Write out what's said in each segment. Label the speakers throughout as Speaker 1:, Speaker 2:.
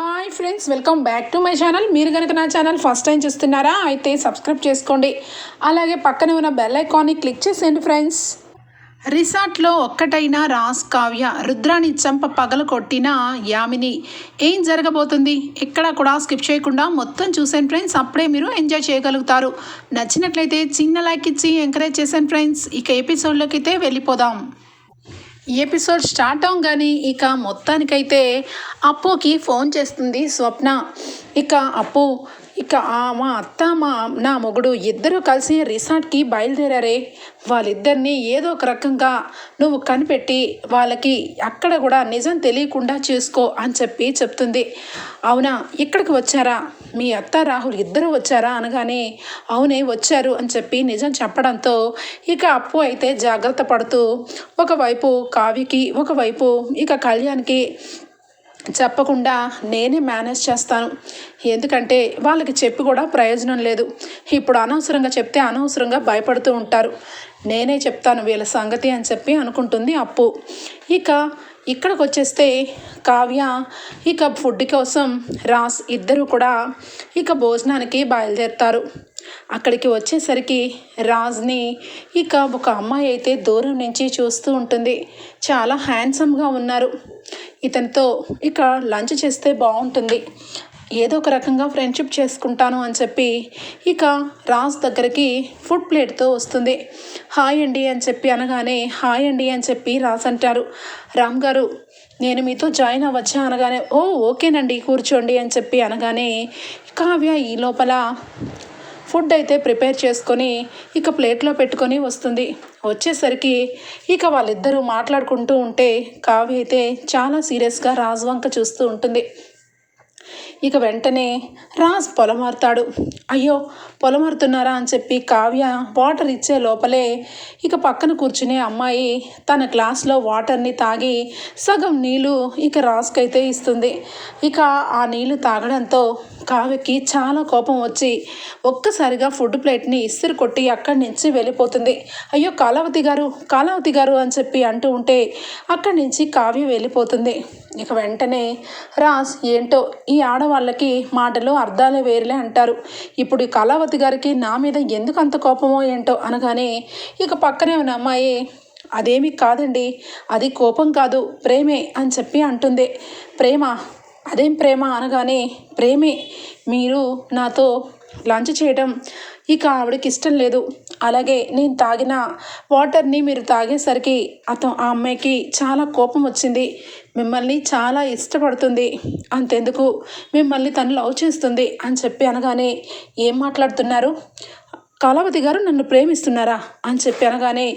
Speaker 1: Hi friends welcome back to my channel మీరు కనుక నా ఛానల్ ఫస్ట్ టైం చూస్తున్నారా అయితే సబ్స్క్రైబ్ చేసుకోండి. అలాగే పక్కనే ఉన్న బెల్ ఐకాన్ని క్లిక్ చేసేయండి ఫ్రెండ్స్ రిసార్ట్లో ఒక్కటైన రాస్ కావ్య రుద్రాని చంప పగల కొట్టిన యామిని. ఏం జరగబోతుంది? ఎక్కడ కూడా స్కిప్ చేయకుండా మొత్తం చూసాను ఫ్రెండ్స్ అప్పుడే మీరు ఎంజాయ్ చేయగలుగుతారు. నచ్చినట్లయితే చిన్న లైక్ ఇచ్చి ఎంకరేజ్ చేశాను ఫ్రెండ్స్ ఇక ఎపిసోడ్లోకి అయితే వెళ్ళిపోదాం. ఎపిసోడ్ స్టార్ట్ అవగానే ఇక మొత్తానికైతే అప్పుకి ఫోన్ చేస్తుంది స్వప్న. ఇక అప్పు ఇక మా అత్త మా నా మొగుడు ఇద్దరు కలిసి రిసార్ట్కి బయలుదేరారే. వాళ్ళిద్దరిని ఏదో ఒక రకంగా నువ్వు కనిపెట్టి వాళ్ళకి అక్కడ కూడా నిజం తెలియకుండా చేసుకో అని చెప్పి చెప్తుంది. అవునా? ఇక్కడికి వచ్చారా? మీ అత్త రాహుల్ ఇద్దరు వచ్చారా? అనగానే అవునే వచ్చారు అని చెప్పి నిజం చెప్పడంతో ఇక అప్పు అయితే జాగ్రత్త పడుతూ ఒకవైపు కావ్యకి ఒకవైపు ఇక కళ్యాణ్కి చెప్పకుండా నేనే మేనేజ్ చేస్తాను. ఎందుకంటే వాళ్ళకి చెప్పి కూడా ప్రయోజనం లేదు. ఇప్పుడు అనవసరంగా చెప్తే అనవసరంగా భయపడుతూ ఉంటారు. నేనే చెప్తాను వీళ్ళ సంగతి అని చెప్పి అనుకుంటుంది అప్పు. ఇక ఇక్కడికి వచ్చేస్తే కావ్య ఇక ఫుడ్ కోసం రాస్ ఇద్దరు కూడా ఇక భోజనానికి బయలుదేరుతారు. అక్కడికి వచ్చేసరికి రాజ్ని ఇక ఒక అమ్మాయి అయితే దూరం నుంచి చూస్తూ ఉంటుంది. చాలా హ్యాండ్సమ్గా ఉన్నారు. ఇతనితో ఇక లంచ్ చేస్తే బాగుంటుంది. ఏదో ఒక రకంగా ఫ్రెండ్షిప్ చేసుకుంటాను అని చెప్పి ఇక రాజ్ దగ్గరికి ఫుడ్ ప్లేట్తో వస్తుంది. హాయ్ అండి అని చెప్పి అనగానే హాయ్ అండి అని చెప్పి రాజ్ అంటారు. రామ్ గారు నేను మీతో జాయిన్ అవ్వచ్చా? అనగానే ఓ ఓకేనండి కూర్చోండి అని చెప్పి అనగానే కావ్య ఈ లోపల ఫుడ్ అయితే ప్రిపేర్ చేసుకొని ఇక ప్లేట్లో పెట్టుకొని వస్తుంది. వచ్చేసరికి ఇక వాళ్ళిద్దరూ మాట్లాడుకుంటూ ఉంటే కావ్య అయితే చాలా సీరియస్గా రాజు వంక చూస్తూ ఉంటుంది. ఇక వెంటనే రాజ్ పొలమారుతాడు. అయ్యో పొలమారుతున్నారా అని చెప్పి కావ్య వాటర్ ఇచ్చే లోపలే ఇక పక్కన కూర్చునే అమ్మాయి తన గ్లాస్లో వాటర్ని తాగి సగం నీళ్ళు ఇక రాజ్కైతే ఇస్తుంది. ఇక ఆ నీళ్ళు తాగడంతో కావ్యకి చాలా కోపం వచ్చి ఒక్కసారిగా ఫుడ్ ప్లేట్ని ఇస్తిరి కొట్టి అక్కడి నుంచి వెళ్ళిపోతుంది. అయ్యో కాలావతి గారు కాలావతి గారు అని చెప్పి అంటూ ఉంటే అక్కడి నుంచి కావ్య వెళ్ళిపోతుంది. ఇక వెంటనే రాజ్ ఏంటో ఈ ఆడవాళ్ళకి మాటలు అర్థాలే వేరులే అంటారు. ఇప్పుడు ఈ కళావతి గారికి నా మీద ఎందుకు అంత కోపమో ఏంటో అనగానే ఇక పక్కనే ఉన్న అమ్మాయి అదేమి కాదండి అది కోపం కాదు ప్రేమే అని చెప్పి అంటుంది. ప్రేమ అదేం ప్రేమ అనగానే ప్రేమే మీరు నాతో లంచ్ చేయడం ఇక ఆవిడకి ఇష్టం లేదు. అలాగే నేను తాగిన వాటర్ని మీరు తాగేసరికి అతను ఆ అమ్మాయికి చాలా కోపం వచ్చింది. మిమ్మల్ని చాలా ఇష్టపడుతుంది. అంతెందుకు? మిమ్మల్ని తను లవ్ చేస్తుంది అని చెప్పి అనగానే ఏం మాట్లాడుతున్నారు? కళావతి గారు నన్ను ప్రేమిస్తున్నారా అని చెప్పి అనగానే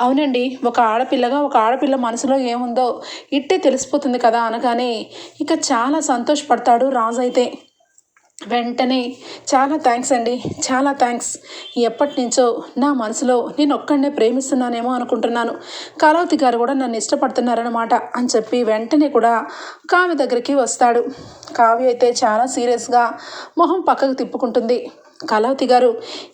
Speaker 1: అవునండి ఒక ఆడపిల్లగా ఒక ఆడపిల్ల మనసులో ఏముందో ఇట్టే తెలిసిపోతుంది కదా అనగానే ఇక చాలా సంతోషపడతాడు రాజు అయితే. వెంటనే చాలా థ్యాంక్స్ అండి చాలా థ్యాంక్స్ ఎప్పటి నుంచో నా మనసులో నేను ఒక్కడనే ప్రేమిస్తున్నానేమో అనుకుంటున్నాను. కళావతి గారు కూడా నన్ను ఇష్టపడుతున్నారనమాట అని చెప్పి వెంటనే కూడా కావ్య దగ్గరికి వస్తాడు. కావ్య అయితే చాలా సీరియస్గా మొహం పక్కకు తిప్పుకుంటుంది. కళావతి గారు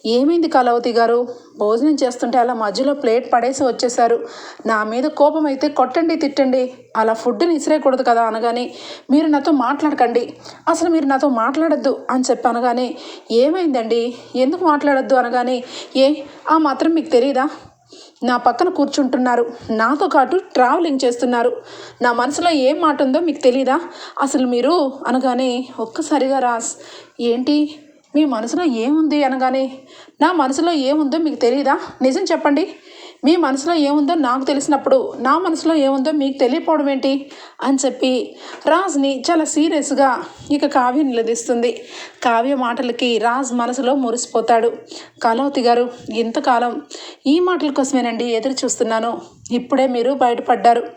Speaker 1: ఏమైంది కళావతి గారు? భోజనం చేస్తుంటే అలా మధ్యలో ప్లేట్ పడేసి వచ్చేసారు నా మీద కోపం అయితే కొట్టండి తిట్టండి. అలా ఫుడ్ని ఇసిరేయకూడదు కదా అనగానే మీరు నాతో మాట్లాడకండి. అసలు మీరు నాతో మాట్లాడద్దు అని చెప్పి అనగానే ఏమైందండి? ఎందుకు మాట్లాడద్దు అనగానే ఏ ఆ మాత్రం మీకు తెలియదా నా పక్కన కూర్చుంటున్నారు. నాతో పాటు ట్రావెలింగ్ చేస్తున్నారు. నా మనసులో ఏం మాట ఉందో మీకు తెలీదా? అసలు మీరు అనగానే ఒక్కసారిగా రాస్ ఏంటి? మీ మనసులో ఏముంది అనగానే? నా మనసులో ఏముందో మీకు తెలియదా నిజం చెప్పండి. మీ మనసులో ఏముందో నాకు తెలిసినప్పుడు నా మనసులో ఏముందో మీకు తెలియపోవడం ఏంటి? అని చెప్పి రాజ్ని చాలా సీరియస్గా ఇక కావ్య నిలదీస్తుంది. కావ్య మాటలకి రాజ్ మనసులో మురిసిపోతాడు. కలవతి గారు ఇంతకాలం ఈ మాటల కోసమేనండి ఎదురు చూస్తున్నాను. ఇప్పుడే మీరు బయటపడ్డారు.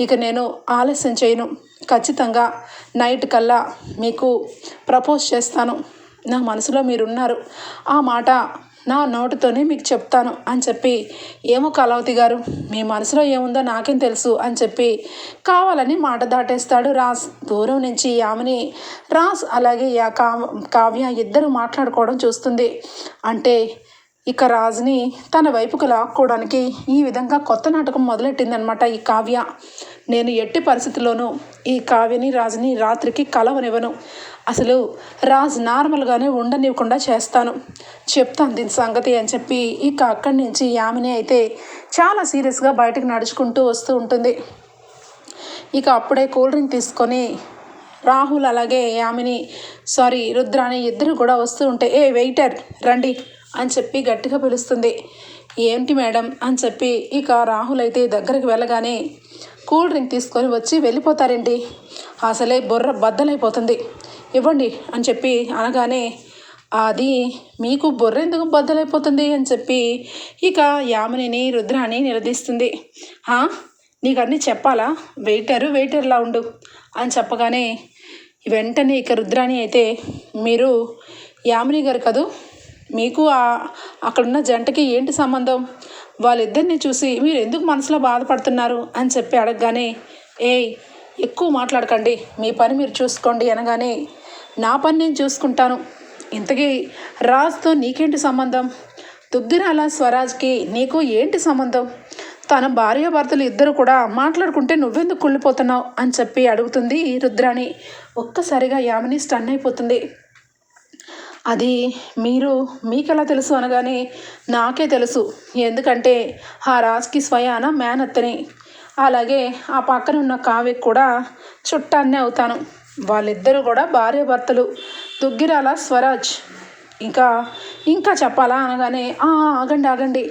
Speaker 1: ఇక నేను ఆలస్యం చేయను. ఖచ్చితంగా నైట్ కల్లా మీకు ప్రపోజ్ చేస్తాను. నా మనసులో మీరున్నారు. ఆ మాట నా నోటితోనే మీకు చెప్తాను అని చెప్పి ఏమో కలవతి గారు మీ మనసులో ఏముందో నాకేం తెలుసు అని చెప్పి కావాలని మాట దాటేస్తాడు రాస్ దూరం నుంచి ఆమెని రాస్ అలాగే యా కావ్య ఇద్దరు మాట్లాడుకోవడం చూస్తుంది. అంటే ఇక రాజుని తన వైపుకు లాక్కోవడానికి ఈ విధంగా కొత్త నాటకం మొదలెట్టిందనమాట ఈ కావ్య. నేను ఎట్టి పరిస్థితుల్లోనూ ఈ కావ్యని రాజుని రాత్రికి కలవనివ్వను. అసలు రాజు నార్మల్గానే ఉండనివ్వకుండా చేస్తాను. చెప్తాను దీని సంగతి అని చెప్పి ఇక అక్కడి నుంచి యామిని అయితే చాలా సీరియస్గా బయటకు నడుచుకుంటూ వస్తూ ఉంటుంది. ఇక అప్పుడే కూల్ డ్రింక్ తీసుకొని రాహుల్ అలాగే యామిని సారీ రుద్రాని ఇద్దరు కూడా వస్తూ ఉంటే ఏ వెయిటర్ రండి. అని చెప్పి గట్టిగా పిలుస్తుంది. ఏంటి మేడం? అని చెప్పి ఇక రాహుల్ అయితే దగ్గరికి వెళ్ళగానే కూల్ డ్రింక్ తీసుకొని వచ్చి వెళ్ళిపోతారేంటి? అసలే బుర్ర బద్దలైపోతుంది. ఇవ్వండి అని చెప్పి అనగానే అది మీకు బుర్ర ఎందుకు బద్దలైపోతుంది? అని చెప్పి ఇక యామినిని రుద్రాని నిలదీస్తుంది. నీకు అన్నీ చెప్పాలా? వెయిటరు వెయిటర్లా ఉండు అని చెప్పగానే వెంటనే ఇక రుద్రాణి అయితే మీరు యామిని గారు కదూ? మీకు అక్కడున్న జంటకి ఏంటి సంబంధం? వాళ్ళిద్దరిని చూసి మీరు ఎందుకు మనసులో బాధపడుతున్నారు అని చెప్పి అడగగానే ఏయ్ ఎక్కువ మాట్లాడకండి. మీ పని మీరు చూసుకోండి అనగానే నా పని నేను చూసుకుంటాను. ఇంతకీ రాజ్తో నీకేంటి సంబంధం? దుగ్గిరాల స్వరాజ్కి నీకు ఏంటి సంబంధం? తన భార్యాభర్తలు ఇద్దరు కూడా మాట్లాడుకుంటే నువ్వెందుకు కుళ్ళిపోతున్నావు? అని చెప్పి అడుగుతుంది రుద్రాణి. ఒక్కసారిగా యామిని స్టన్ అయిపోతుంది. అది మీరు మీకెలా తెలుసు అనగానే నాకే తెలుసు. ఎందుకంటే ఆ రాజ్కి స్వయాన మేనత్తని. అలాగే ఆ పక్కన ఉన్న కావ్యకి కూడా చుట్టాన్నే అవుతాను. వాళ్ళిద్దరూ కూడా భార్యాభర్తలు. దుగ్గిరాల స్వరాజ్. ఇంకా ఇంకా చెప్పాలా అనగానే "ఆ, ఆగండి ఆగండి.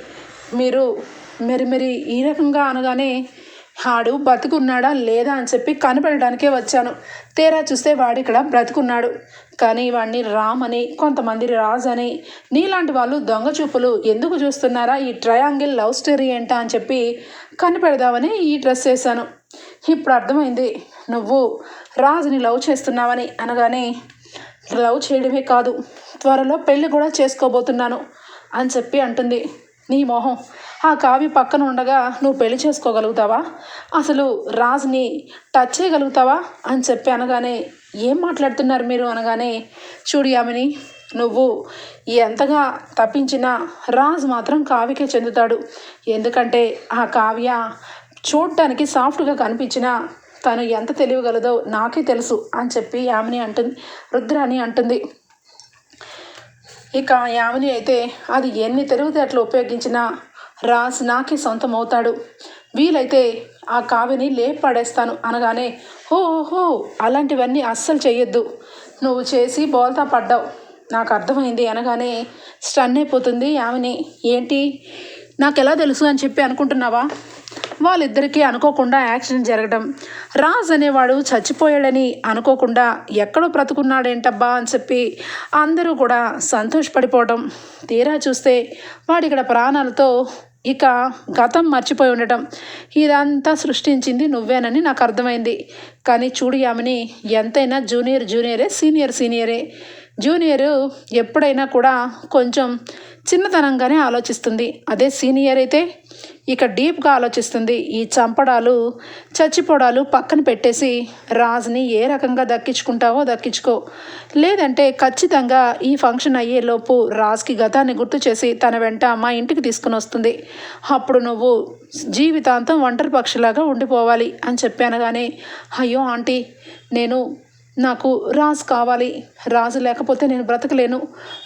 Speaker 1: మీరు మరి మరి ఈ రకంగా అనగానే ఆడు బతుకున్నాడా లేదా అని చెప్పి కనిపెట్టడానికే వచ్చాను. తీరా చూస్తే వాడు ఇక్కడ బ్రతుకున్నాడు. కానీ వాడిని రామ్ అని కొంతమంది రాజ్ అని నీలాంటి వాళ్ళు దొంగ చూపులు ఎందుకు చూస్తున్నారా? ఈ ట్రయాంగిల్ లవ్ స్టోరీ ఏంటా అని చెప్పి కనిపెడదామని ఈ డ్రెస్ వేశాను. ఇప్పుడు అర్థమైంది. నువ్వు రాజుని లవ్ చేస్తున్నావని అనగానే లవ్ చేయడమే కాదు త్వరలో పెళ్ళి కూడా చేసుకోబోతున్నాను అని చెప్పి అంటుంది. నీ మొహం ఆ కావ్య పక్కన ఉండగా నువ్వు పెళ్ళి చేసుకోగలుగుతావా? అసలు రాజుని టచ్ చేయగలుగుతావా? అని చెప్పి అనగానే ఏం మాట్లాడుతున్నారు మీరు? అనగానే చూడు యామిని నువ్వు ఎంతగా తప్పించినా రాజు మాత్రం కావ్యకే చెందుతాడు. ఎందుకంటే ఆ కావ్య చూడటానికి సాఫ్ట్గా కనిపించినా తను ఎంత తెలియగలదో నాకే తెలుసు అని చెప్పి యామిని అంటుంది రుద్రాని అంటుంది. ఇక యామిని అయితే అది ఎన్ని తెలివితేటలు ఉపయోగించినా రాజ్ నాకే సొంతం అవుతాడు వీలైతే ఆ కావిని లేపి పడేస్తాను అనగానే హో హో అలాంటివన్నీ అస్సలు చేయొద్దు నువ్వు చేసి బోల్తా పడ్డావు. నాకు అర్థమైంది అనగానే స్టన్ అయిపోతుంది ఆమెని ఏంటి? నాకు ఎలా తెలుసు అని చెప్పి అనుకుంటున్నావా? వాళ్ళిద్దరికీ అనుకోకుండా యాక్సిడెంట్ జరగడం. రాజ్ అనేవాడు చచ్చిపోయాడని అనుకోకుండా ఎక్కడో బ్రతుకున్నాడేంటబ్బా అని చెప్పి అందరూ కూడా సంతోషపడిపోవడం. తీరా చూస్తే వాడు ఇక్కడ ప్రాణాలతో ఇక గతం మర్చిపోయి ఉండటం. ఇదంతా సృష్టించింది నువ్వేనని నాకు అర్థమైంది. కానీ చూడు యామిని ఎంతైనా జూనియర్ జూనియరే సీనియర్ సీనియరే. జూనియర్ ఎప్పుడైనా కూడా కొంచెం చిన్నతనంగానే ఆలోచిస్తుంది. అదే సీనియర్ అయితే ఇక డీప్గా ఆలోచిస్తుంది. ఈ చంపడాలు చచ్చిపోవడాలు పక్కన పెట్టేసి రాజుని ఏ రకంగా దక్కించుకుంటావో దక్కించుకో. లేదంటే ఖచ్చితంగా ఈ ఫంక్షన్ అయ్యేలోపు రాజుకి గతాన్ని గుర్తు చేసి తన వెంట మా ఇంటికి తీసుకుని వస్తుంది. అప్పుడు నువ్వు జీవితాంతం ఒంటరి పక్షిలాగా ఉండిపోవాలి అని చెప్పాను కానీ అయ్యో ఆంటీ నేను నాకు రాజు కావాలి. రాజు లేకపోతే నేను బ్రతకలేను.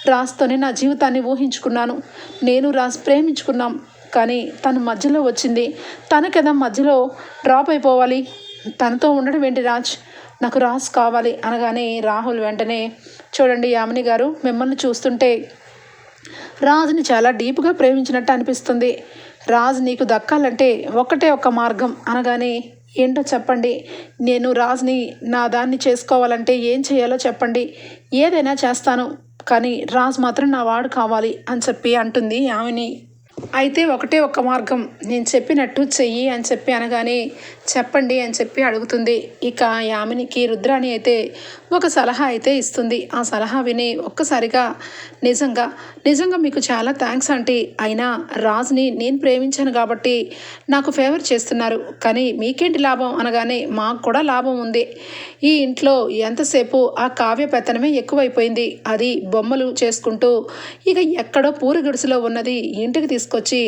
Speaker 1: రాజుతోనే నా జీవితాన్ని ఊహించుకున్నాను. నేను రాజు ప్రేమించుకున్నాం. కానీ తను మధ్యలో వచ్చింది. తనకేదా మధ్యలో డ్రాప్ అయిపోవాలి. తనతో ఉండడం ఏంటి రాజ్? నాకు రాజ్ కావాలి అనగానే రాహుల్ వెంటనే చూడండి యామిని గారు మిమ్మల్ని చూస్తుంటే రాజుని చాలా డీప్గా ప్రేమించినట్టు అనిపిస్తుంది. రాజు నీకు దక్కాలంటే ఒకటే ఒక మార్గం అనగానే ఏంటో చెప్పండి. నేను రాజుని నా దాన్ని చేసుకోవాలంటే ఏం చేయాలో చెప్పండి. ఏదైనా చేస్తాను కానీ రాజు మాత్రం నా వాడు కావాలి అని చెప్పి అంటుంది ఆమెని అయితే ఒకటే ఒక మార్గం. నేను చెప్పినట్టు చెయ్యి అని చెప్పి అనగానే చెప్పండి అని చెప్పి అడుగుతుంది. ఇక యామినికి రుద్రాణి అయితే ఒక సలహా అయితే ఇస్తుంది. ఆ సలహా విని ఒక్కసారిగా నిజంగా నిజంగా మీకు చాలా థ్యాంక్స్ అంటే అయినా రాజుని నేను ప్రేమించాను కాబట్టి నాకు ఫేవర్ చేస్తున్నారు. కానీ మీకేంటి లాభం అనగానే మాకు కూడా లాభం ఉంది. ఈ ఇంట్లో ఎంతసేపు ఆ కావ్య పెత్తనమే ఎక్కువైపోయింది. అది బొమ్మలు చేసుకుంటూ ఇక ఎక్కడో పూరి గుడిసెలో ఉన్నది ఇంటికి తీసుకు తీసుకొచ్చి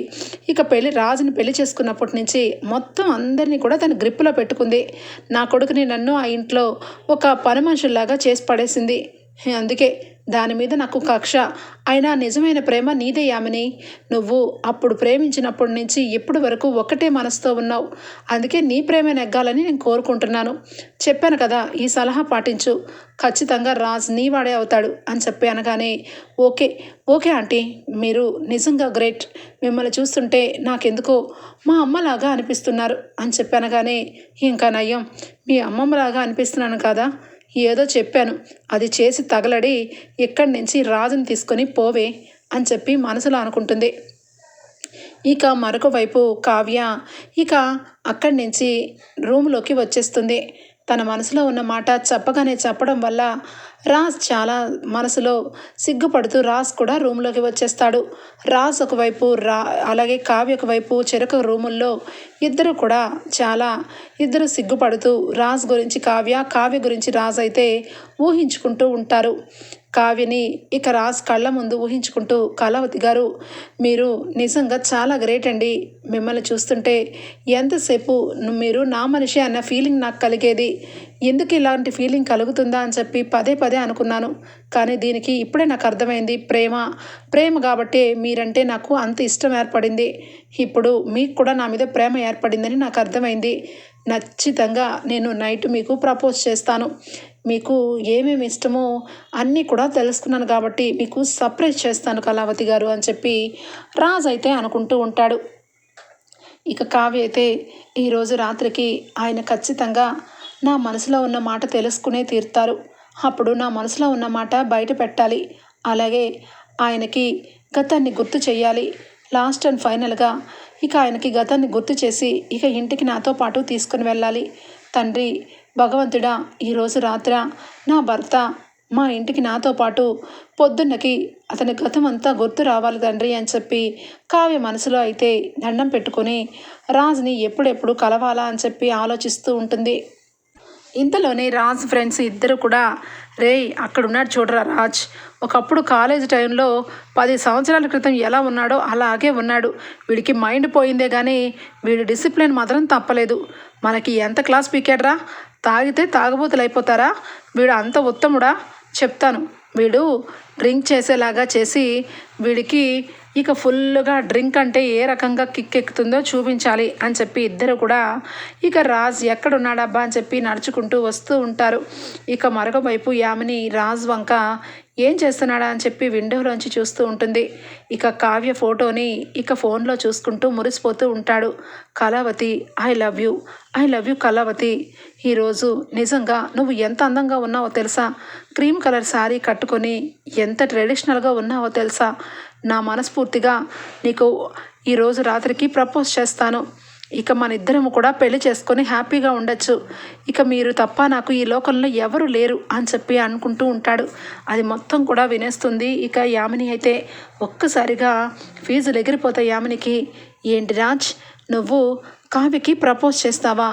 Speaker 1: ఇక పెళ్ళి రాజుని పెళ్ళి చేసుకున్నప్పటి నుంచి మొత్తం అందరినీ కూడా తన గ్రిప్పులో పెట్టుకుంది. నా కొడుకుని నన్ను ఆ ఇంట్లో ఒక పని మనుషుల్లాగా చేసి పడేసింది. అందుకే దాని మీద నాకు కక్ష. అయినా నిజమైన ప్రేమ నీదే యామిని. నువ్వు అప్పుడు ప్రేమించినప్పటి నుంచి ఇప్పటి వరకు ఒకటే మనసుతో ఉన్నావు. అందుకే నీ ప్రేమ నెగ్గాలని నేను కోరుకుంటున్నాను. చెప్పాను కదా ఈ సలహా పాటించు. ఖచ్చితంగా రాజ్ నీ వాడే అవుతాడు అని చెప్పి అనగానే ఓకే ఓకే ఆంటీ మీరు నిజంగా గ్రేట్. మిమ్మల్ని చూస్తుంటే నాకెందుకో మా అమ్మలాగా అనిపిస్తున్నారు అని చెప్పి అనగానే ఇంకా నయ్యం మీ అమ్మమ్మలాగా అనిపిస్తున్నాను కదా. ఏదో చెప్పాను. అది చేసి తగలడి ఇక్కడి నుంచి రాజుని తీసుకొని పోవే అని చెప్పి మనసులో అనుకుంటుంది. ఇక మరొక వైపు కావ్య ఇక అక్కడి నుంచి రూమ్లోకి వచ్చేస్తుంది. తన మనసులో ఉన్న మాట చెప్పగానే చెప్పడం వల్ల రాజ్ చాలా మనసులో సిగ్గుపడుతూ రాజ్ కూడా రూమ్లోకి వచ్చేస్తాడు. రాజ్ ఒకవైపు రా అలాగే కావ్య ఒకవైపు చెరక రూముల్లో ఇద్దరు కూడా చాలా ఇద్దరు సిగ్గుపడుతూ రాజ్ గురించి కావ్య కావ్య గురించి రాజ్ అయితే ఊహించుకుంటూ ఉంటారు. కావ్యని ఇక రాజ్ కళ్ళ ముందు ఊహించుకుంటూ కళావతి గారు మీరు నిజంగా చాలా గ్రేట్ అండి. మిమ్మల్ని చూస్తుంటే ఎంతసేపు మీరు నా మనిషి అన్న ఫీలింగ్ నాకు కలిగేది. ఎందుకు ఇలాంటి ఫీలింగ్ కలుగుతుందా? అని చెప్పి పదే పదే అనుకున్నాను. కానీ దీనికి ఇప్పుడే నాకు అర్థమైంది ప్రేమ. ప్రేమ కాబట్టి మీరంటే నాకు అంత ఇష్టం ఏర్పడింది. ఇప్పుడు మీకు కూడా నా మీద ప్రేమ ఏర్పడిందని నాకు అర్థమైంది. ఖచ్చితంగా నేను నైట్ మీకు ప్రపోజ్ చేస్తాను. మీకు ఏమేమి ఇష్టమో అన్నీ కూడా తెలుసుకున్నాను కాబట్టి మీకు సర్ప్రైజ్ చేస్తాను కళావతి గారు అని చెప్పి రాజ్ అయితే అనుకుంటూ ఉంటాడు. ఇక కావ్య అయితే ఈరోజు రాత్రికి ఆయన ఖచ్చితంగా నా మనసులో ఉన్న మాట తెలుసుకునే తీరుతారు. అప్పుడు నా మనసులో ఉన్న మాట బయట పెట్టాలి. అలాగే ఆయనకి గతాన్ని గుర్తు చేయాలి. లాస్ట్ అండ్ ఫైనల్గా ఇక ఆయనకి గతాన్ని గుర్తు చేసి ఇక ఇంటికి నాతో పాటు తీసుకుని వెళ్ళాలి. తండ్రి భగవంతుడా ఈరోజు రాత్ర నా భర్త మా ఇంటికి నాతో పాటు పొద్దున్నకి అతని గతం అంతా గుర్తు రావాలి తండ్రి అని చెప్పి కావ్య మనసులో అయితే దండం పెట్టుకొని రాజుని ఎప్పుడెప్పుడు కలవాలా అని చెప్పి ఆలోచిస్తూ ఉంటుంది. ఇంతలోనే రాజ్ ఫ్రెండ్స్ ఇద్దరు కూడా రే అక్కడ ఉన్నాడు చూడరా రాజ్. ఒకప్పుడు కాలేజ్ టైంలో పది సంవత్సరాల క్రితం ఎలా ఉన్నాడో అలాగే ఉన్నాడు. వీడికి మైండ్ పోయిందే కానీ వీడి డిసిప్లిన్ మాత్రం తప్పలేదు. మనకి ఎంత క్లాస్ పీకాడరా? తాగితే తాగబోతులు అయిపోతారా వీడు అంత ఉత్తముడా? చెప్తాను. వీడు డ్రింక్ చేసేలాగా చేసి వీడికి ఇక ఫుల్గా డ్రింక్ అంటే ఏ రకంగా కిక్ ఎక్కుతుందో చూపించాలి అని చెప్పి ఇద్దరు కూడా ఇక రాజ్ ఎక్కడున్నాడబ్బా అని చెప్పి నడుచుకుంటూ వస్తూ ఉంటారు. ఇక మరొక వైపు యామిని రాజ్ వంక ఏం చేస్తున్నాడా అని చెప్పి విండోలోంచి చూస్తూ ఉంటుంది. ఇక కావ్య ఫోటోని ఇక ఫోన్లో చూసుకుంటూ మురిసిపోతూ ఉంటాడు. Kalavathi I love you I love you Kalavathi ఈరోజు నిజంగా నువ్వు ఎంత అందంగా ఉన్నావో తెలుసా? క్రీమ్ కలర్ శారీ కట్టుకొని ఎంత ట్రెడిషనల్గా ఉన్నావో తెలుసా? నా మనస్ఫూర్తిగా నీకు ఈరోజు రాత్రికి ప్రపోజ్ చేస్తాను. ఇక మన ఇద్దరము కూడా పెళ్ళి చేసుకొని హ్యాపీగా ఉండొచ్చు. ఇక మీరు తప్ప నాకు ఈ లోకంలో ఎవరు లేరు అని చెప్పి అనుకుంటూ ఉంటాడు. అది మొత్తం కూడా వినేస్తుంది. ఇక యామిని అయితే ఒక్కసారిగా ఫీజులు ఎగిరిపోతాయి యామినికి. ఏంటి రాజ్ నువ్వు కావ్యకి ప్రపోజ్ చేస్తావా?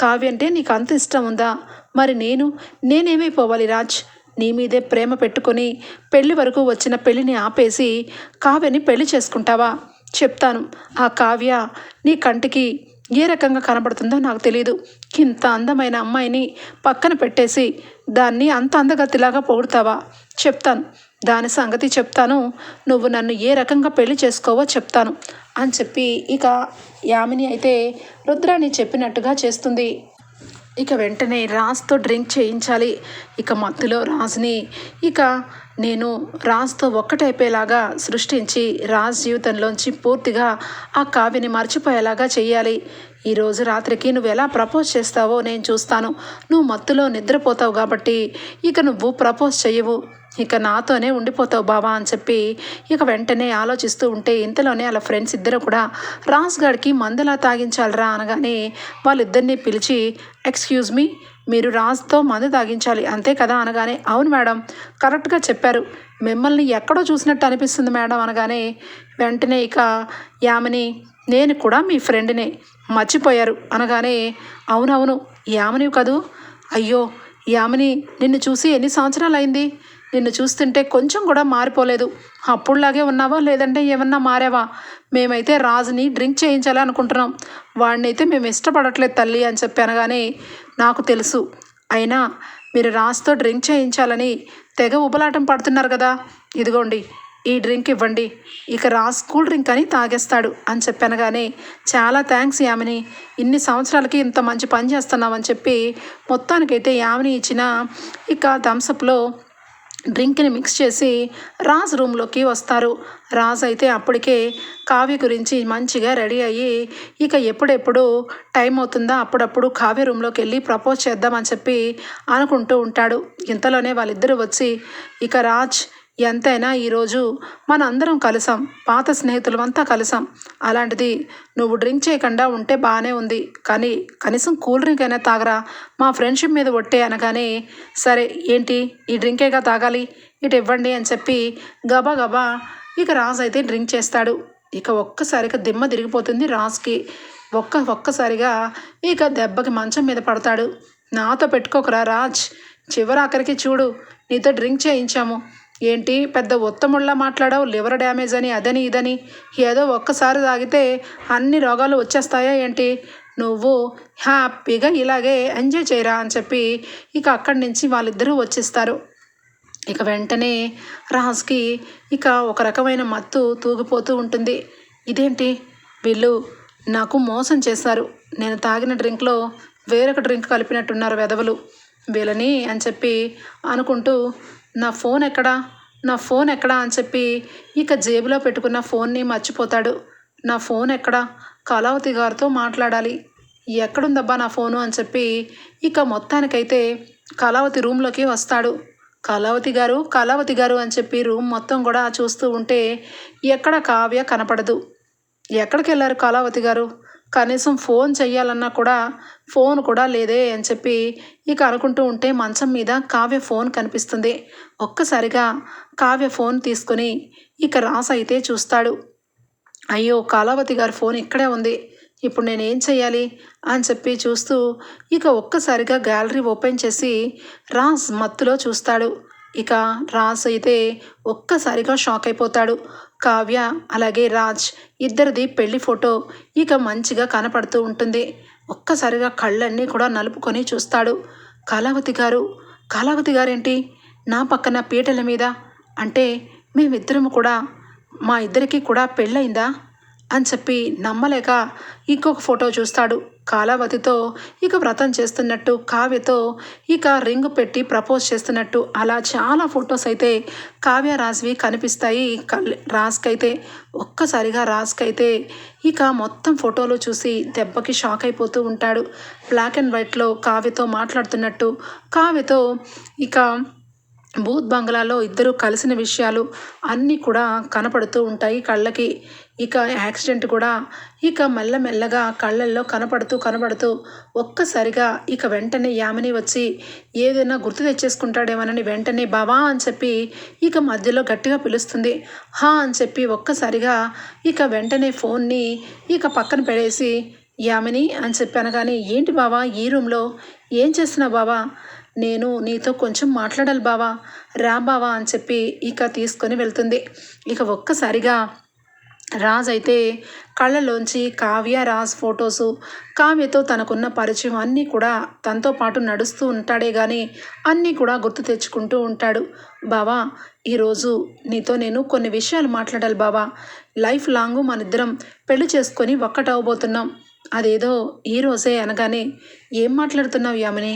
Speaker 1: కావ్య అంటే నీకు అంత ఇష్టం ఉందా? మరి నేను నేనేమైపోవాలి రాజ్? నీ మీదే ప్రేమ పెట్టుకొని పెళ్ళి వరకు వచ్చిన పెళ్ళిని ఆపేసి కావ్యని పెళ్ళి చేసుకుంటావా? చెప్తాను. ఆ కావ్య నీ కంటికి ఏ రకంగా కనబడుతుందో నాకు తెలియదు ఇంత అందమైన అమ్మాయిని పక్కన పెట్టేసి దాన్ని అంత అందగతిలాగా పొగుడతావా? చెప్తాను. దాని సంగతి చెప్తాను. నువ్వు నన్ను ఏ రకంగా పెళ్ళి చేసుకోవో చెప్తాను. అని చెప్పి ఇక యామిని అయితే రుద్రాని చెప్పినట్టుగా చేస్తుంది. ఇక వెంటనే రాజ్తో డ్రింక్ చేయించాలి. ఇక మత్తులో రాజ్ని ఇక నేను రాజ్తో ఒక్కటైపోయేలాగా సృష్టించి రాజ్ జీవితంలోంచి పూర్తిగా ఆ కావ్యని మర్చిపోయేలాగా చేయాలి ఈరోజు రాత్రికి నువ్వు ఎలా ప్రపోజ్ చేస్తావో నేను చూస్తాను. నువ్వు మత్తులో నిద్రపోతావు కాబట్టి ఇక నువ్వు ప్రపోజ్ చెయ్యవు. ఇక నాతోనే ఉండిపోతావు బావా అని చెప్పి ఇక వెంటనే ఆలోచిస్తూ ఉంటే ఇంతలోనే వాళ్ళ ఫ్రెండ్స్ ఇద్దరు కూడా రాజ్ మందులా తాగించాలిరా అనగానే వాళ్ళిద్దరిని పిలిచి ఎక్స్క్యూజ్ మీ మీరు రాజ్తో మందు తాగించాలి అంతే కదా? అనగానే అవును మేడం కరెక్ట్గా చెప్పారు. మిమ్మల్ని ఎక్కడో చూసినట్టు అనిపిస్తుంది మేడం అనగానే వెంటనే ఇక యామిని నేను కూడా మీ ఫ్రెండ్నే మర్చిపోయారు. అనగానే అవునవును యామిని కదూ? అయ్యో యామిని నిన్ను చూసి ఎన్ని సంవత్సరాలు అయింది నిన్ను చూస్తుంటే కొంచెం కూడా మారిపోలేదు. అప్పుడులాగే ఉన్నావా? లేదంటే ఏమన్నా మారావా? మేమైతే రాజుని డ్రింక్ చేయించాలి అనుకుంటున్నాం. వాడిని అయితే మేము ఇష్టపడట్లేదు తల్లి అని చెప్పి అనగానే నాకు తెలుసు. అయినా మీరు రాజుతో డ్రింక్ చేయించాలని తెగ ఉబలాటం పడుతున్నారు కదా. ఇదిగోండి ఈ డ్రింక్ ఇవ్వండి. ఇక రాజ్ కూల్ డ్రింక్ అని తాగేస్తాడు అని చెప్పనగానే చాలా థ్యాంక్స్ యామిని. ఇన్ని సంవత్సరాలకి ఇంత మంచి పని చేస్తున్నామని చెప్పి మొత్తానికైతే యామిని ఇచ్చిన ఇక థమ్సప్లో డ్రింక్ని మిక్స్ చేసి రాజ్ రూమ్లోకి వస్తారు. రాజ్ అయితే అప్పటికే కావ్య గురించి మంచిగా రెడీ అయ్యి ఇక ఎప్పుడెప్పుడు టైం అవుతుందా? అప్పుడప్పుడు కావ్య రూమ్లోకి వెళ్ళి ప్రపోజ్ చేద్దామని చెప్పి అనుకుంటూ ఉంటాడు. ఇంతలోనే వాళ్ళిద్దరూ వచ్చి ఇక రాజ్ ఎంతైనా ఈరోజు మన అందరం కలిసాం. పాత స్నేహితులమంతా కలిసాం. అలాంటిది నువ్వు డ్రింక్ చేయకుండా ఉంటే బాగానే ఉంది. కానీ కనీసం కూల్ డ్రింక్ అయినా తాగరా. మా ఫ్రెండ్షిప్ మీద ఒట్టే అనగానే సరే ఏంటి? ఈ డ్రింకేగా తాగాలి? ఇటు ఇవ్వండి అని చెప్పి గబా గబా ఇక రాజ్ అయితే డ్రింక్ చేస్తాడు. ఇక ఒక్కసారిగా దిమ్మ తిరిగిపోతుంది రాజ్కి. ఒక్క ఒక్కసారిగా ఇక దెబ్బకి మంచం మీద పడతాడు. నాతో పెట్టుకోకరా రాజ్. చివరి ఆఖరికి చూడు నీతో డ్రింక్ చేయించాము. ఏంటి? పెద్ద ఉత్తముళ్ళ మాట్లాడావు లివర్ డ్యామేజ్ అని అదని ఇదని. ఏదో ఒక్కసారి తాగితే అన్ని రోగాలు వచ్చేస్తాయా ఏంటి? నువ్వు హ్యాపీగా ఇలాగే ఎంజాయ్ చేయరా అని చెప్పి ఇక అక్కడి నుంచి వాళ్ళిద్దరూ వచ్చేస్తారు. ఇక వెంటనే రాజ్కి ఇక ఒక రకమైన మత్తు తూగిపోతూ ఉంటుంది. ఇదేంటి? వీళ్ళు నాకు మోసం చేశారు. నేను తాగిన డ్రింక్లో వేరొక డ్రింక్ కలిపినట్టున్నారు వెధవలు వీళ్ళని అని చెప్పి అనుకుంటూ నా ఫోన్ ఎక్కడా? నా ఫోన్ ఎక్కడా? అని చెప్పి ఇక జేబులో పెట్టుకున్న ఫోన్ని మర్చిపోతాడు. నా ఫోన్ ఎక్కడా? కళావతి గారితో మాట్లాడాలి. ఎక్కడుందబ్బా నా ఫోను? అని చెప్పి ఇక మొత్తానికైతే కళావతి రూమ్లోకి వస్తాడు. కళావతి గారు? కళావతి గారు? అని చెప్పి రూమ్ మొత్తం కూడా చూస్తూ ఉంటే ఎక్కడ కావ్య కనపడదు. ఎక్కడికి వెళ్ళారు కళావతి గారు? కనీసం ఫోన్ చెయ్యాలన్నా కూడా ఫోన్ కూడా లేదే అని చెప్పి ఇక అనుకుంటూ ఉంటే మంచం మీద కావ్య ఫోన్ కనిపిస్తుంది. ఒక్కసారిగా కావ్య ఫోన్ తీసుకొని ఇక రాస్ అయితే చూస్తాడు. అయ్యో కళావతి గారి ఫోన్ ఇక్కడే ఉంది. ఇప్పుడు నేనేం చేయాలి అని చెప్పి చూస్తూ ఇక ఒక్కసారిగా గ్యాలరీ ఓపెన్ చేసి రాజ్ మత్తులో చూస్తాడు. ఇక రాజ్ అయితే ఒక్కసారిగా షాక్ అయిపోతాడు. కావ్య అలాగే రాజ్ ఇద్దరిది పెళ్ళి ఫోటో ఇక మంచిగా కనపడుతూ ఉంటుంది. ఒక్కసారిగా కళ్ళన్నీ కూడా నలుపుకొని చూస్తాడు. కళావతి గారు కళావతి గారేంటి? నా పక్కన పీటల మీద? అంటే మేమిద్దరము కూడా మా ఇద్దరికి కూడా పెళ్ళయిందా? అని చెప్పి నమ్మలేక ఇంకొక ఫోటో చూస్తాడు. కాలావతితో ఇక వ్రతం చేస్తున్నట్టు కావ్యతో ఇక రింగ్ పెట్టి ప్రపోజ్ చేస్తున్నట్టు. అలా చాలా ఫొటోస్ అయితే కావ్య రాజ్వి కనిపిస్తాయి. రాజ్కైతే ఒక్కసారిగా రాజ్కైతే ఇక మొత్తం ఫోటోలు చూసి దెబ్బకి షాక్ అయిపోతూ ఉంటాడు. బ్లాక్ అండ్ వైట్లో కావ్యతో మాట్లాడుతున్నట్టు. కావ్యతో ఇక బూత్ బంగ్లాలో ఇద్దరు కలిసిన విషయాలు అన్నీ కూడా కనపడుతూ ఉంటాయి కళ్ళకి. ఇక యాక్సిడెంట్ కూడా ఇక మెల్లమెల్లగా కళ్ళల్లో కనపడుతూ కనపడుతూ ఒక్కసారిగా ఇక వెంటనే యామిని వచ్చి ఏదైనా గుర్తు తెచ్చేసుకుంటాడేమోనని వెంటనే బావా అని చెప్పి ఇక మధ్యలో గట్టిగా పిలుస్తుంది. హా అని చెప్పి ఒక్కసారిగా ఇక వెంటనే ఫోన్ని ఇక పక్కన పెడేసి యామిని అని చెప్పాను కానీ ఏంటి బావా ఈ రూమ్లో? ఏం చేస్తున్నావు బావా? నేను నీతో కొంచెం మాట్లాడాలి బావా. రా బావా అని చెప్పి ఇక తీసుకొని వెళ్తుంది. ఇక ఒక్కసారిగా రాజ్ అయితే కళ్ళలోంచి కావ్య రాజ్ ఫొటోసు కావ్యతో తనకున్న పరిచయం అన్నీ కూడా తనతో పాటు నడుస్తూ ఉంటాడే కానీ అన్నీ కూడా గుర్తు తెచ్చుకుంటూ ఉంటాడు. బావా ఈరోజు నీతో నేను కొన్ని విషయాలు మాట్లాడాలి బావా. లైఫ్ లాంగ్ మనిద్దరం పెళ్ళి చేసుకొని ఒక్కటవబోతున్నాం అదేదో ఈ రోజే అనగానే ఏం మాట్లాడుతున్నావు యామిని?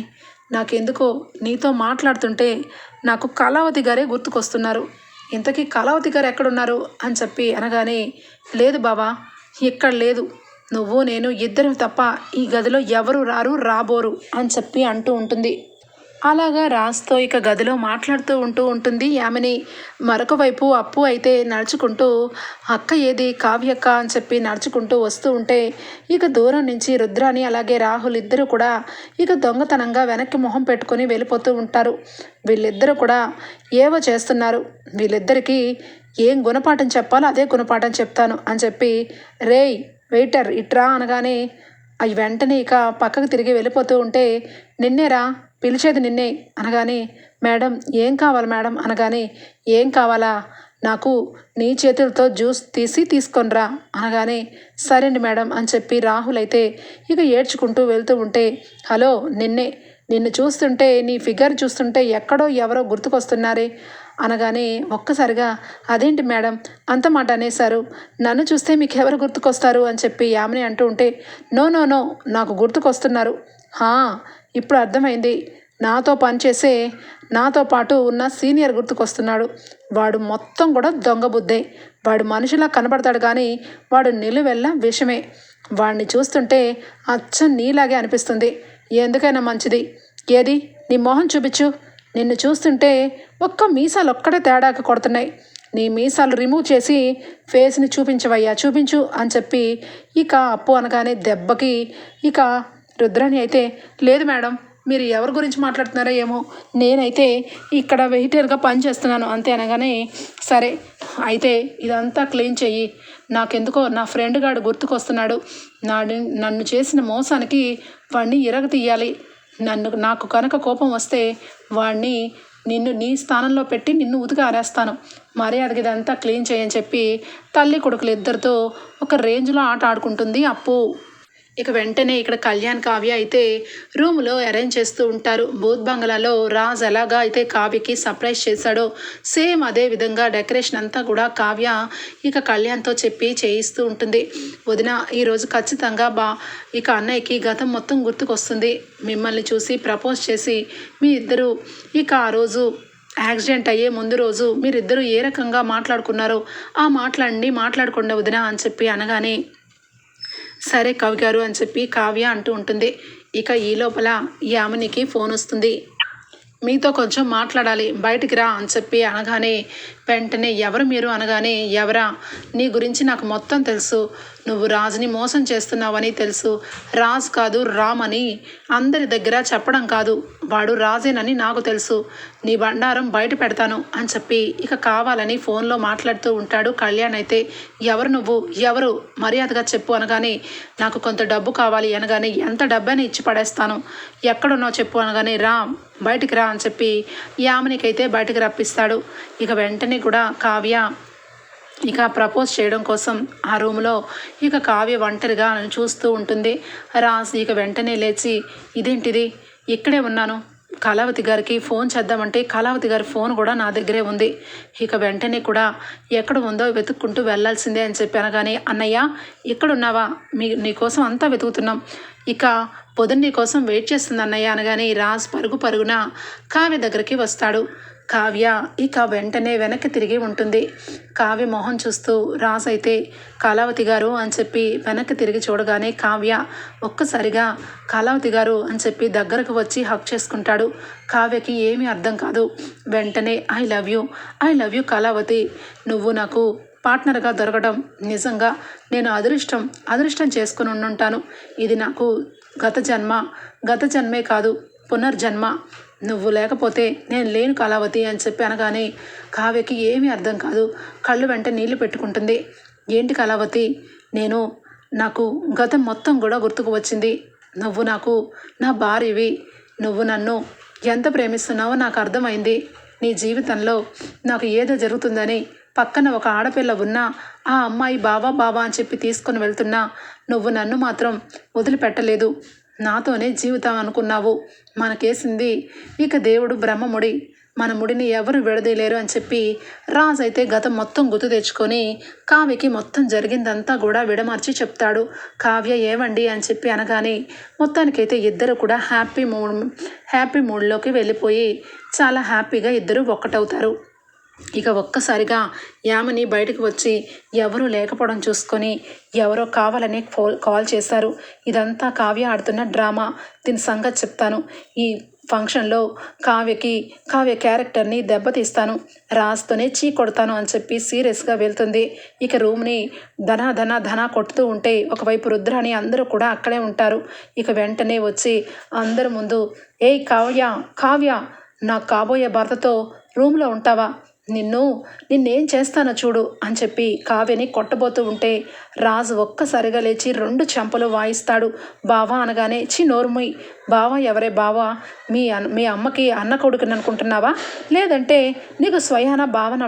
Speaker 1: నాకెందుకో నీతో మాట్లాడుతుంటే నాకు కళావతి గారే గుర్తుకొస్తున్నారు. ఇంతకీ కళావతి గారు ఎక్కడున్నారు? అని చెప్పి అనగానే లేదు బావా ఇక్కడ లేదు. నువ్వు నేను ఇద్దరం తప్ప ఈ గదిలో ఎవరు రారు రాబోరు అని చెప్పి అంటూ ఉంటుంది. అలాగా రాజ్తో ఇక గదిలో మాట్లాడుతూ ఉంటూ ఉంటుంది. యామిని మరొక వైపు అప్పు అయితే నడుచుకుంటూ అక్క ఏది? కావ్యక్క? అని చెప్పి నడుచుకుంటూ వస్తూ ఉంటే ఇక దూరం నుంచి రుద్రాని అలాగే రాహుల్ ఇద్దరు కూడా ఇక దొంగతనంగా వెనక్కి మొహం పెట్టుకొని వెళ్ళిపోతూ ఉంటారు. వీళ్ళిద్దరూ కూడా ఏవో చేస్తున్నారు. వీళ్ళిద్దరికీ ఏం గుణపాఠం చెప్పాలో అదే గుణపాఠం చెప్తాను అని చెప్పి రేయ్ వెయిటర్ ఇట్రా అనగానే అవి వెంటనే ఇక పక్కకు తిరిగి వెళ్ళిపోతూ ఉంటే నిన్నేరా? పిలిచేది నిన్నే అనగానే మేడం ఏం కావాలి మేడం? అనగానే ఏం కావాలా? నాకు నీ చేతులతో జ్యూస్ తీసి తీసుకొనిరా? అనగానే సరేండి మేడం అని చెప్పి రాహుల్ అయితే ఇక ఏడ్చుకుంటూ వెళ్తూ ఉంటే హలో నిన్నే నిన్ను చూస్తుంటే నీ ఫిగర్ చూస్తుంటే ఎక్కడో ఎవరో గుర్తుకొస్తున్నారే? అనగానే ఒక్కసారిగా అదేంటి మేడం అంత మాట అనేశారు. నన్ను చూస్తే మీకు ఎవరు గుర్తుకొస్తారు? అని చెప్పి యామిని అంటూ ఉంటే నో నో నో నాకు గుర్తుకొస్తున్నారు. హా ఇప్పుడు అర్థమైంది. నాతో పనిచేసే నాతో పాటు ఉన్న సీనియర్ గుర్తుకొస్తున్నాడు. వాడు మొత్తం కూడా దొంగ బుద్ధే. వాడు మనిషిలా కనబడతాడు కానీ వాడు నిలువెల్ల విషమే. వాడిని చూస్తుంటే అచ్చం నీలాగే అనిపిస్తుంది. ఎందుకైనా మంచిది. ఏది? నీ మొహం చూపించు. నిన్ను చూస్తుంటే ఒక్క మీసాలు ఒక్కడే తేడాక కొడుతున్నాయి. నీ మీసాలు రిమూవ్ చేసి ఫేస్ని చూపించవయ్యా. చూపించు అని చెప్పి ఇక అప్పు అనగానే దెబ్బకి ఇక రుద్రాణి అయితే లేదు మేడం మీరు ఎవరి గురించి మాట్లాడుతున్నారో ఏమో నేనైతే ఇక్కడ వెయిటర్గా పనిచేస్తున్నాను అంతే అనగానే సరే అయితే ఇదంతా క్లీన్ చెయ్యి. నాకెందుకో నా ఫ్రెండ్ గాడు గుర్తుకొస్తున్నాడు. నా నన్ను చేసిన మోసానికి వాడిని ఇరగ తీయాలి. నన్ను నాకు కనుక కోపం వస్తే వాడిని నిన్ను నీ స్థానంలో పెట్టి నిన్ను ఉతికి ఆరేస్తాను. మర్యాదకి ఇదంతా క్లీన్ చేయని చెప్పి తల్లి కొడుకులు ఇద్దరితో ఒక రేంజ్లో ఆట ఆడుకుంటుంది అప్పు. ఇక వెంటనే ఇక్కడ కళ్యాణ్ కావ్య అయితే రూమ్లో అరేంజ్ చేస్తూ ఉంటారు. బూత్ బంగ్లాలో రాజ్ ఎలాగా అయితే కావ్యకి సర్ప్రైజ్ చేశాడో సేమ్ అదే విధంగా డెకరేషన్ అంతా కూడా కావ్య ఇక కళ్యాణ్తో చెప్పి చేయిస్తూ ఉంటుంది. వదిన ఈరోజు ఖచ్చితంగా బా ఇక అన్నయ్యకి గతం మొత్తం గుర్తుకొస్తుంది. మిమ్మల్ని చూసి ప్రపోజ్ చేసి మీ ఇద్దరు ఇక ఆ రోజు యాక్సిడెంట్ అయ్యే ముందు రోజు మీరిద్దరూ ఏ రకంగా మాట్లాడుకున్నారో ఆ మాట్లాడండి మాట్లాడకుండా వదిన అని చెప్పి అనగానే సరే కవి గారు అని చెప్పి కావ్య అంటూ ఉంటుంది. ఇక ఈ లోపల యామినికి ఫోన్ వస్తుంది. మీతో కొంచెం మాట్లాడాలి బయటికి రా అని చెప్పి అనగానే వెంటనే ఎవరు మీరు అనగానే ఎవరా నీ గురించి నాకు మొత్తం తెలుసు. నువ్వు రాజుని మోసం చేస్తున్నావని తెలుసు. రాజ్ కాదు రామ్ అని అందరి దగ్గర చెప్పడం కాదు. వాడు రాజేనని నాకు తెలుసు. నీ బండారం బయట పెడతాను అని చెప్పి ఇక కావాలని ఫోన్లో మాట్లాడుతూ ఉంటాడు కళ్యాణ్ అయితే. ఎవరు నువ్వు? ఎవరు? మర్యాదగా చెప్పు అనగానే నాకు కొంత డబ్బు కావాలి అనగానే ఎంత డబ్బని ఇచ్చి పడేస్తాను. ఎక్కడున్నావు చెప్పు అనగానే రామ్ బయటికి రా అని చెప్పి యామనికైతే బయటికి రప్పిస్తాడు. ఇక వెంటనే కూడా కావ్య ఇక ప్రపోజ్ చేయడం కోసం ఆ రూమ్లో ఇక కావ్య ఒంటరిగా చూస్తూ ఉంటుంది. రాజ్ ఇక వెంటనే లేచి ఇదేంటిది? ఇక్కడే ఉన్నాను. కళావతి గారికి ఫోన్ చేద్దామంటే కళావతి గారి ఫోన్ కూడా నా దగ్గరే ఉంది. ఇక వెంటనే కూడా ఎక్కడ ఉందో వెతుక్కుంటూ వెళ్ళాల్సిందే అని చెప్పి అనగానే అన్నయ్య ఇక్కడున్నావా? మీ నీకోసం అంతా వెతుకుతున్నాం. ఇక పొద్దున్న నీ కోసం వెయిట్ చేస్తుంది అన్నయ్య అనగానే రాజ్ పరుగు పరుగున కావ్య దగ్గరికి వస్తాడు. కావ్య ఇక వెంటనే వెనక్కి తిరిగి ఉంటుంది. కావ్య మొహం చూస్తూ రాజ్ అయితే కళావతి గారు అని చెప్పి వెనక్కి తిరిగి చూడగానే కావ్య ఒక్కసారిగా కళావతి గారు అని చెప్పి దగ్గరకు వచ్చి హక్ చేసుకుంటాడు. కావ్యకి ఏమీ అర్థం కాదు. వెంటనే I love you I love you Kalavathi. నువ్వు నాకు పార్ట్నర్గా దొరకడం నిజంగా నేను అదృష్టం అదృష్టం చేసుకుని ఉండుంటాను. ఇది నాకు గత జన్మ గత జన్మే కాదు పునర్జన్మ. నువ్వు లేకపోతే నేను లేను కళావతి అని చెప్పి అనగానే కావ్యకి ఏమీ అర్థం కాదు. కళ్ళు వెంట నీళ్ళు పెట్టుకుంటుంది. ఏంటి కళావతి నేను నాకు గతం మొత్తం కూడా గుర్తుకు వచ్చింది. నువ్వు నాకు నా భార్యవి. నువ్వు నన్ను ఎంత ప్రేమిస్తున్నావో నాకు అర్థమైంది. నీ జీవితంలో నాకు ఏదో జరుగుతుందని పక్కన ఒక ఆడపిల్ల ఉన్నా ఆ అమ్మాయి బావా బావా అని చెప్పి తీసుకొని వెళ్తున్నా నువ్వు నన్ను మాత్రం వదిలిపెట్టలేదు. నాతోనే జీవితం అనుకున్నావు మనకేసింది. ఇక దేవుడు బ్రహ్మముడి. మన ముడిని ఎవరు విడదీయలేరు అని చెప్పి రాజు అయితే గతం మొత్తం గుర్తు తెచ్చుకొని కావ్యకి మొత్తం జరిగిందంతా కూడా విడమర్చి చెప్తాడు. కావ్య ఏవండి అని చెప్పి అనగానే మొత్తానికైతే ఇద్దరు కూడా హ్యాపీ మూడ్ హ్యాపీ మూడ్లోకి వెళ్ళిపోయి చాలా హ్యాపీగా ఇద్దరు ఒక్కటవుతారు. ఇక ఒక్కసారిగా యామిని బయటకు వచ్చి ఎవరూ లేకపోవడం చూసుకొని ఎవరో కావాలని ఫోన్ కాల్ చేశారు. ఇదంతా కావ్య ఆడుతున్న డ్రామా. దీని సంగతి చెప్తాను. ఈ ఫంక్షన్లో కావ్యకి కావ్య క్యారెక్టర్ని దెబ్బతీస్తాను. రాస్తూనే చీ కొడతాను అని చెప్పి సీరియస్గా వెళ్తుంది. ఇక రూమ్ని ధన ధన ధన కొట్టుతూ ఉంటే ఒకవైపు రుద్రాని అందరూ కూడా అక్కడే ఉంటారు. ఇక వెంటనే వచ్చి అందరి ముందు ఏయ్ కావ్య కావ్య నా కాబోయే భర్తతో రూమ్లో ఉంటావా? నిన్ను నిన్నేం చేస్తానో చూడు అని చెప్పి కావ్యని కొట్టబోతూ ఉంటే రాజు ఒక్కసారిగా లేచి రెండు చెంపలు వాయిస్తాడు. బావా అనగానే చి నోర్ముయ్ బావా ఎవరే బావా? మీ అన్ మీ అమ్మకి అన్న కొడుకుని అనుకుంటున్నావా? లేదంటే నీకు స్వయాన భావన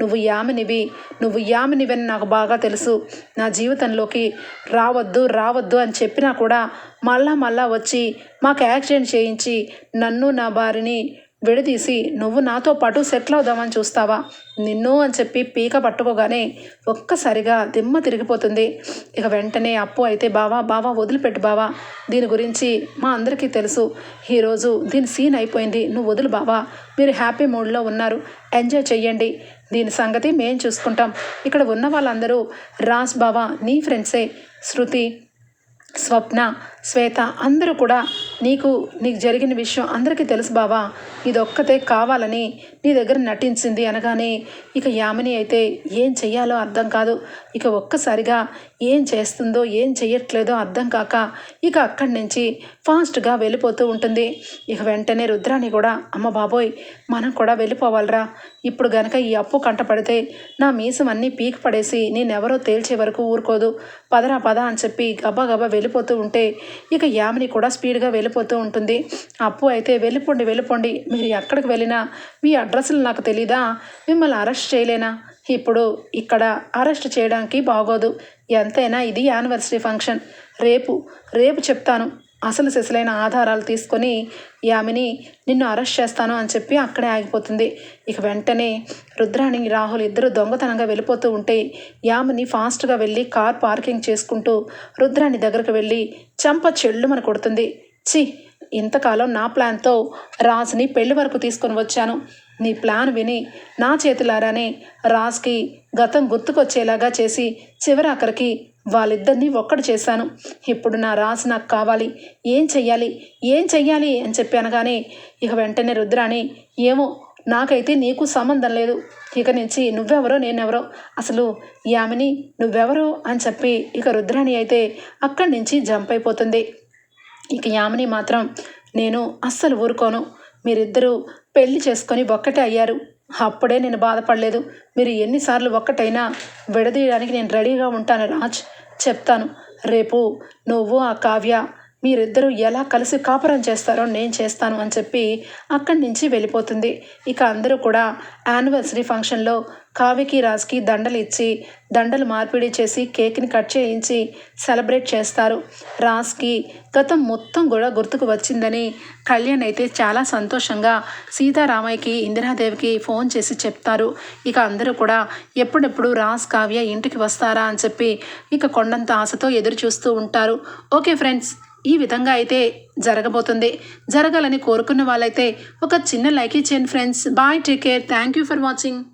Speaker 1: నువ్వు యామినివి నువ్వు యామినివని నాకు బాగా తెలుసు. నా జీవితంలోకి రావద్దు రావద్దు అని చెప్పినా కూడా మళ్ళా మళ్ళా వచ్చి మాకు యాక్సిడెంట్ చేయించి నన్ను నా భార్యని విడదీసి నువ్వు నాతో పాటు సెటిల్ అవుదామని చూస్తావా? నిన్ను అని చెప్పి పీక పట్టుకోగానే ఒక్కసారిగా దిమ్మ తిరిగిపోతుంది. ఇక వెంటనే అప్పు అయితే బావా బావా వదిలిపెట్టు బావా. దీని గురించి మా అందరికీ తెలుసు. ఈరోజు దీని సీన్ అయిపోయింది. నువ్వు వదులు బావా. మీరు హ్యాపీ మూడ్లో ఉన్నారు. ఎంజాయ్ చెయ్యండి. దీని సంగతి మేం చూసుకుంటాం. ఇక్కడ ఉన్న వాళ్ళందరూ రాస్ బావా నీ ఫ్రెండ్సే. శృతి స్వప్న శ్వేత అందరూ కూడా నీకు నీకు జరిగిన విషయం అందరికీ తెలుసు బావా. ఇదొక్కతే కావాలని నీ దగ్గర నటించింది అనగానే ఇక యామిని అయితే ఏం చెయ్యాలో అర్థం కాదు. ఇక ఒక్కసారిగా ఏం చేస్తుందో ఏం చెయ్యట్లేదో అర్థం కాక ఇక అక్కడి నుంచి ఫాస్ట్గా వెళ్ళిపోతూ ఉంటుంది. ఇక వెంటనే రుద్రాని కూడా అమ్మ బాబోయ్ మనం కూడా వెళ్ళిపోవాలరా. ఇప్పుడు గనక ఈ అప్పు కంటపడితే నా మీసం అన్నీ పీక్ పడేసి నేనెవరో తేల్చే వరకు ఊరుకోదు. పదరా పద అని చెప్పి గబా గబా వెళ్ళిపోతూ ఉంటే ఇక యామిని కూడా స్పీడ్గా వెళ్ళిపోతూ ఉంటుంది. అప్పు అయితే వెళ్ళిపోండి వెళ్ళిపోండి. మీరు ఎక్కడికి వెళ్ళినా మీ అడ్రస్లు నాకు తెలీదా? మిమ్మల్ని అరెస్ట్ చేయలేనా? ఇప్పుడు ఇక్కడ అరెస్ట్ చేయడానికి బాగోదు. ఎంతైనా ఇది యానివర్సరీ ఫంక్షన్. రేపు రేపు చెప్తాను. అసలు సిసలైన ఆధారాలు తీసుకొని యామిని నిన్ను అరెస్ట్ చేస్తాను అని చెప్పి అక్కడే ఆగిపోతుంది. ఇక వెంటనే రుద్రాణి రాహుల్ ఇద్దరు దొంగతనంగా వెళ్ళిపోతూ ఉంటే యామిని ఫాస్ట్గా వెళ్ళి కార్ పార్కింగ్ చేసుకుంటూ రుద్రాణి దగ్గరకు వెళ్ళి చంప చెల్లుమని కొడుతుంది. చి ఇంతకాలం నా ప్లాన్తో రాజుని పెళ్ళి వరకు తీసుకొని వచ్చాను. నీ ప్లాన్ విని నా చేతులారానే రాజ్కి గతం గుర్తుకొచ్చేలాగా చేసి చివరాఖరికి వాళ్ళిద్దరినీ ఒక్కడు చేశాను. ఇప్పుడు నా రాసి నాకు కావాలి. ఏం చెయ్యాలి? ఏం చెయ్యాలి? అని చెప్పి అనగానే ఇక వెంటనే రుద్రాణి ఏమో నాకైతే నీకు సంబంధం లేదు. ఇక నుంచి నువ్వెవరో నేనెవరో అసలు యామిని నువ్వెవరో అని చెప్పి ఇక రుద్రాణి అయితే అక్కడి నుంచి జంప్ అయిపోతుంది. ఇక యామిని మాత్రం నేను అస్సలు ఊరుకోను. మీరిద్దరూ పెళ్ళి చేసుకొని ఒక్కటే అయ్యారు. అప్పుడే నేను బాధపడలేదు. మీరు ఎన్నిసార్లు ఒక్కటైనా విడదీయడానికి నేను రెడీగా ఉంటాను రాజ్. చెప్తాను. రేపు నువ్వు ఆ కావ్య మీరిద్దరూ ఎలా కలిసి కాపురం చేస్తారో నేను చేస్తాను అని చెప్పి అక్కడి నుంచి వెళ్ళిపోతుంది. ఇక అందరూ కూడా యానివర్సరీ ఫంక్షన్లో కావ్యకి రాజ్కి దండలు ఇచ్చి దండలు మార్పిడి చేసి కేక్ని కట్ చేయించి సెలబ్రేట్ చేస్తారు. రాజ్కి గతం మొత్తం కూడా గుర్తుకు వచ్చిందని కళ్యాణ్ అయితే చాలా సంతోషంగా సీతారామయ్యకి ఇందిరాదేవికి ఫోన్ చేసి చెప్తారు. ఇక అందరూ కూడా ఎప్పుడెప్పుడు రాజ్ కావ్య ఇంటికి వస్తారా అని చెప్పి ఇక కొండంత ఆశతో ఎదురు చూస్తూ ఉంటారు. ఓకే ఫ్రెండ్స్ ఈ విధంగా అయితే జరగబోతుంది. జరగాలని కోరుకున్న వాళ్ళైతే ఒక చిన్న లైక్ ఇచ్చేయండి friends. Bye take care. Thank you for watching.